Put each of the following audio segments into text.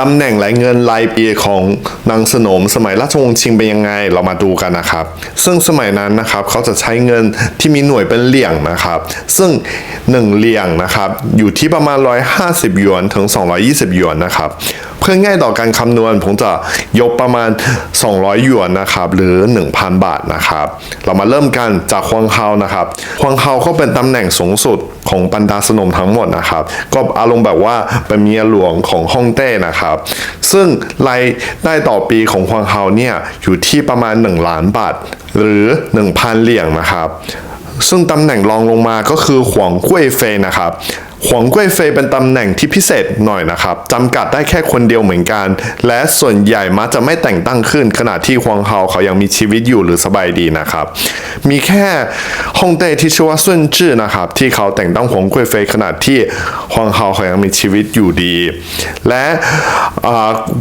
ตำแหน่งและเงินรายปีของนางสนมสมัยราชวงศ์ชิงเป็นยังไงเรามาดูกันนะครับ ซึ่งสมัยนั้นนะครับเขาจะใช้เงินที่มีหน่วยเป็นเหรียญนะครับ ซึ่ง 1เหรียญนะครับอยู่ที่ประมาณ 150 หยวนถึง 220 หยวนนะครับเพื่อง่ายต่อการคำนวณผมจะยกประมาณ 200 หยวนนะครับหรือ 1,000 บาทนะครับ เรามาเริ่มกันจากฮวงเฮานะครับฮวงเฮาก็เป็นตำแหน่งสูงสุด ของบรรดาสนมทั้งหมดนะครับ ก็อารมณ์แบบว่าเป็นเมียหลวงของฮ่องเต้นะครับ ซึ่งรายได้ต่อปีของควงเฮาเนี่ยอยู่ที่ประมาณ 1 ล้านบาท หรือ 1,000เหรียญนะครับ ซึ่งตำแหน่งรองลงมาก็คือหวงกุ้ยเฟยนะครับ หวงกุ้ยเฟยเป็นตำแหน่งที่พิเศษหน่อยนะครับจำกัดได้แค่คนเดียวเหมือนกัน และส่วนใหญ่มักจะไม่แต่งตั้งขึ้น ขณะที่ฮวงเฮาเขายังมีชีวิตอยู่หรือสบายดีนะครับ มีแค่ฮ่องเต้ที่ชื่อว่าซุนจื้อนะครับ ที่เขาแต่งตั้งหวงกุ้ยเฟยขณะที่ฮวงเฮาเขายังมีชีวิตอยู่ดี และ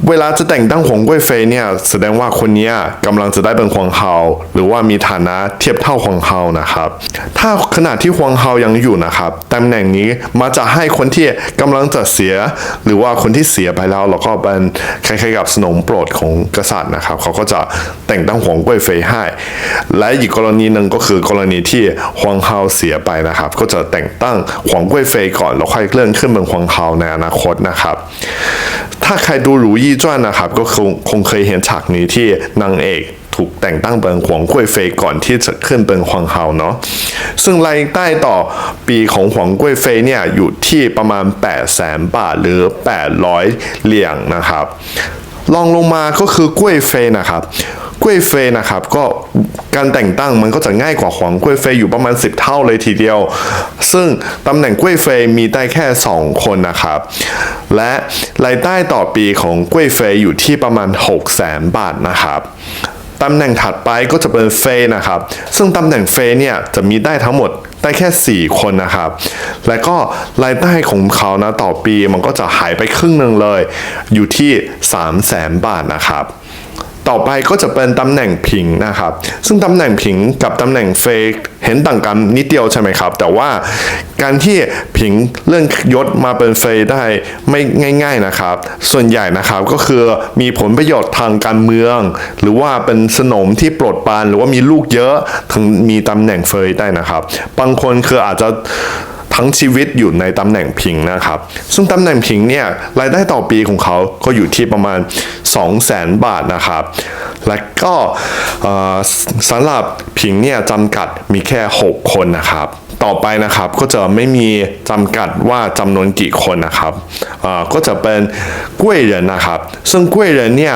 เวลาจะแต่งตั้งหวงกุ้ยเฟยเนี่ยแสดงว่าคนนี้ยกำลังจะได้เป็นฮวงเฮาหรือว่ามีฐานะเทียบเท่าฮวงเฮานะครับ ถ้าขณะที่ฮวงเฮายังอยู่นะครับตำแหน่งนี้มาจะให้คนที่กำลังจะเสีย หรือว่าคนที่เสียไปแล้วแล้วก็เป็นคล้ายๆกับสนมโปรดของกษัตริย์นะครับ เขาก็จะแต่งตั้งหวงกุ้ยเฟยให้ และอีกกรณีหนึ่งก็คือกรณีที่ฮวงเฮาเสียไปนะครับ ก็จะแต่งตั้งหวงกุ้ยเฟยก่อนแล้วค่อยเลื่อนขึ้นเป็นฮวงเฮาในอนาคตนะครับ ถ้าใครดูหรูยี่จ้วนนะครับ ก็คงคงเคยเห็นฉากนี้ที่นางเอก ถูกแต่งตั้งเป็นหวงกุ้ยเฟยก่อนที่จะขึ้นเป็นฮวงเฮาเนาะซึ่งรายได้ต่อปีของหวงกุ้ยเฟยเนี่ยอยู่ที่ประมาณ 8 0 0แสนบาทหรือ 800 เหรียญนะครับรองลงมาก็คือกุ้ยเฟยนะครับกุ้ยเฟยนะครับก็การแต่งตั้งมันก็จะง่ายกว่าหวงกุ้ยเฟยอยู่ประมาณ 10 เท่าเลยทีเดียว ซึ่งตำแหน่งกุ้ยเฟยมีได้แค่ 2 คนนะครับ และรายได้ต่อปีของกุ้ยเฟยอยู่ที่ประมาณ 6 0 0แสนบาทนะครับ ตำแหน่งถัดไปก็จะเป็นเฟยนะครับ ซึ่งตำแหน่งเฟยเนี่ยจะมีได้ทั้งหมดได้แค่ 4 คนนะครับ และก็รายได้ของเขานะต่อปีมันก็จะหายไปครึ่งหนึ่งเลย อยู่ที่ 3 0 0แสนบาทนะครับ ต่อไปก็จะเป็นตำแหน่งผิงนะครับ ซึ่งตำแหน่งผิงกับตำแหน่งเฟกเห็นต่างกันนิดเดียวใช่ไหมครับ แต่ว่าการที่ผิงเลื่อนยศมาเป็นเฟยได้ไม่ง่าย ๆนะครับ ส่วนใหญ่นะครับก็คือมีผลประโยชน์ทางการเมือง หรือว่าเป็นสนมที่โปรดปานหรือว่ามีลูกเยอะถึงมีตำแหน่งเฟยได้นะครับ บางคนคืออาจจะ ทั้งชีวิตอยู่ในตำแหน่งพิงนะครับ ซึ่งตำแหน่งพิงเนี่ยรายได้ต่อปีของเขาก็อยู่ที่ประมาณ 200,000 บาทนะครับ และก็สำหรับพิงเนี่ยจำกัดมีแค่ 6 คนนะครับ ต่อไปนะครับก็จะไม่มีจำกัดว่าจำนวนกี่คนนะครับก็จะเป็นกุ้ยเหรินนะครับซึ่งกุ้ยเหรินเนี่ย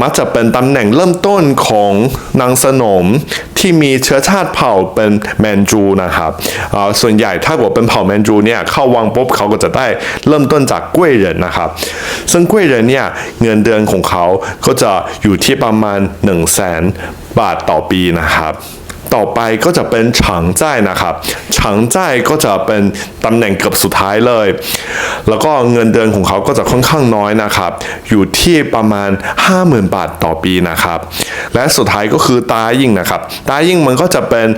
มักจะเป็นตำแหน่งเริ่มต้นของนางสนมที่มีเชื้อชาติเผ่าเป็นแมนจูนะครับส่วนใหญ่ถ้าเกิดเป็นเผ่าแมนจูเนี่ยเข้าวังปุ๊บเขาก็จะได้เริ่มต้นจากกุ้ยเหรินนะครับซึ่งกุ้ยเหรินเนี่ยเงินเดือนของเขาก็จะอยู่ที่ประมาณ1 0 0 0 0แสนบาทต่อปีนะครับ ต่อไปก็จะเป็นฉางจ่ายนะครับฉางจ่ายก็จะเป็นตำแหน่งเกือบสุดท้ายเลย แล้วก็เงินเดือนของเขาก็จะค่อนข้างน้อยนะครับ อยู่ที่ประมาณ 50,000 บาทต่อปีนะครับ และสุดท้ายก็คือตายิ่งนะครับ ตายิ่งมันก็จะเป็น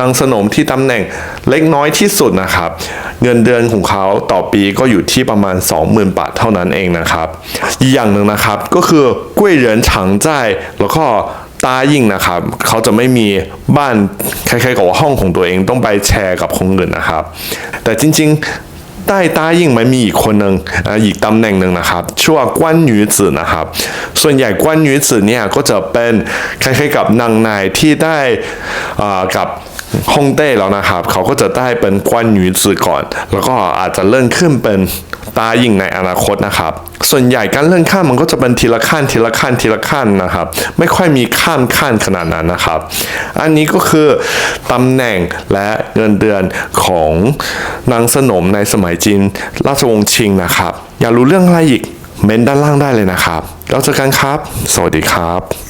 นางสนมที่ตำแหน่งเล็กน้อยที่สุดนะครับ เงินเดือนของเขาต่อปีก็อยู่ที่ประมาณ 20,000 บาทเท่านั้นเองนะครับ อีกอย่างหนึ่งนะครับก็คือกุ้ยเหรินฉางจ่ายแล้วก็ ตายิ่งนะครับ เขาจะไม่มีบ้านคล้ายๆกับว่าห้องของตัวเองต้องไปแชร์กับคนอื่นนะครับ แต่จริงๆใต้ตายิ่งมันมีอีกคนหนึ่งอีกตำแหน่งหนึ่งนะครับชื่อว่ากวนหยูจือนะครับ ส่วนใหญ่กวนหยูจือเนี่ยก็จะเป็นคล้ายๆกับนางนายที่ได้อ่ากับ ฮ่องเต้แล้วนะครับ เขาก็จะได้เป็นกวนหนูจือก่อน แล้วก็อาจจะเลื่อนขึ้นเป็นตายิ่งในอนาคตนะครับ ส่วนใหญ่การเลื่อนขั้นมันก็จะเป็นทีละขั้นทีละขั้นทีละขั้นนะครับ ไม่ค่อยมีข้ามขั้นขนาดนั้นนะครับ อันนี้ก็คือตำแหน่งและเงินเดือนของนางสนมในสมัยจีนราชวงศ์ชิงนะครับ อยากรู้เรื่องอะไรอีกเม้นด้านล่างได้เลยนะครับ แล้วเจอกันครับ สวัสดีครับ